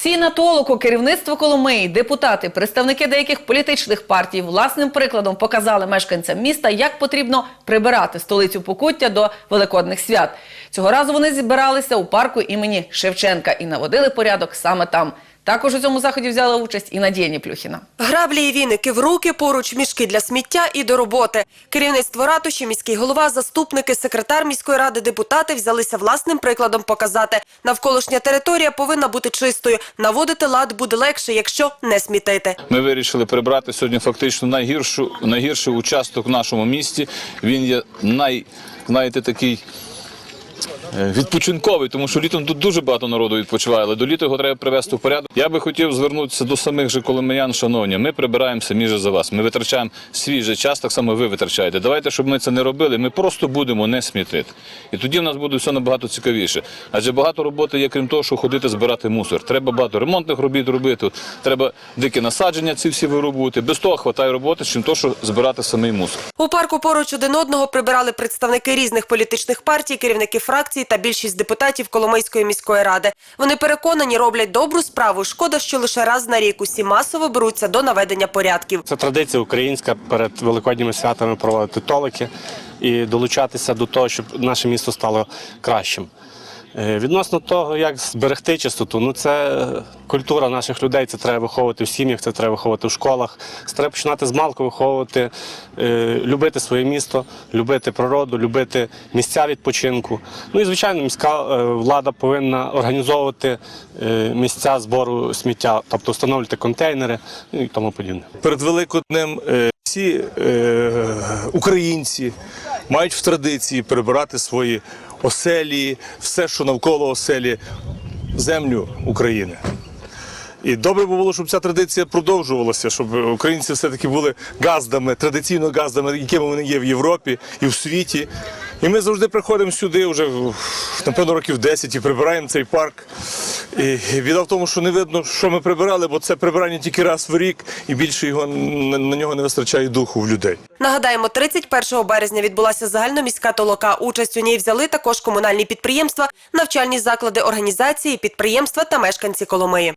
Всі на толоку керівництво Коломиї, депутати, представники деяких політичних партій власним прикладом показали мешканцям міста, як потрібно прибирати столицю Покуття до великодних свят. Цього разу вони зібралися у парку імені Шевченка і наводили порядок саме там. Також у цьому заході взяла участь і Надія Ніплюхіна. Граблі і віники в руки, поруч мішки для сміття і до роботи. Керівництво ратуші, міський голова, заступники, секретар міської ради, депутати взялися власним прикладом показати. Навколишня територія повинна бути чистою. Наводити лад буде легше, якщо не смітити. Ми вирішили прибрати сьогодні фактично найгіршу, найгірший участок в нашому місті. Він є най, знаєте, такий відпочинковий, тому що літом тут дуже багато народу відпочиває, але до літа його треба привести в порядок. Я би хотів звернутися до самих же коломиян, шановні. Ми прибираємо самі за вас. Ми витрачаємо свій же час, так само ви витрачаєте. Давайте, щоб ми це не робили, ми просто будемо не смітити. І тоді в нас буде все набагато цікавіше. Адже багато роботи є, крім того, що ходити збирати мусор. Треба багато ремонтних робіт робити, треба дикі насадження ці всі вирубувати. Без того хватає роботи, чим то, що збирати самий мусор. У парку поруч один одного прибирали представники різних політичних партій, керівники фракцій та більшість депутатів Коломийської міської ради. Вони переконані, роблять добру справу. Шкода, що лише раз на рік усі масово беруться до наведення порядків. Це традиція українська перед великодніми святами проводити толики і долучатися до того, щоб наше місто стало кращим. Е, Відносно того, як зберегти чистоту, ну це культура наших людей, це треба виховувати в сім'ях, це треба виховувати в школах. Це треба починати з малку виховувати, е, любити своє місто, любити природу, любити місця відпочинку. Ну і звичайно, міська е, влада повинна організовувати місця збору сміття, тобто встановлювати контейнери і тому подібне. перед Великоднем всі е, українці мають в традиції прибирати свої оселі, все, що навколо оселі, землю України. І добре би було, щоб ця традиція продовжувалася, щоб українці все-таки були газдами, традиційно газдами, якими вони є в Європі і в світі. І ми завжди приходимо сюди вже напевно років 10 і прибираємо цей парк. Біда в тому, що не видно, що ми прибирали, бо це прибирання тільки раз в рік, і більше його на нього не вистачає духу в людей. Нагадаємо, 31 березня відбулася загальноміська толока. Участь у ній взяли також комунальні підприємства, навчальні заклади, організації, підприємства та мешканці Коломиї.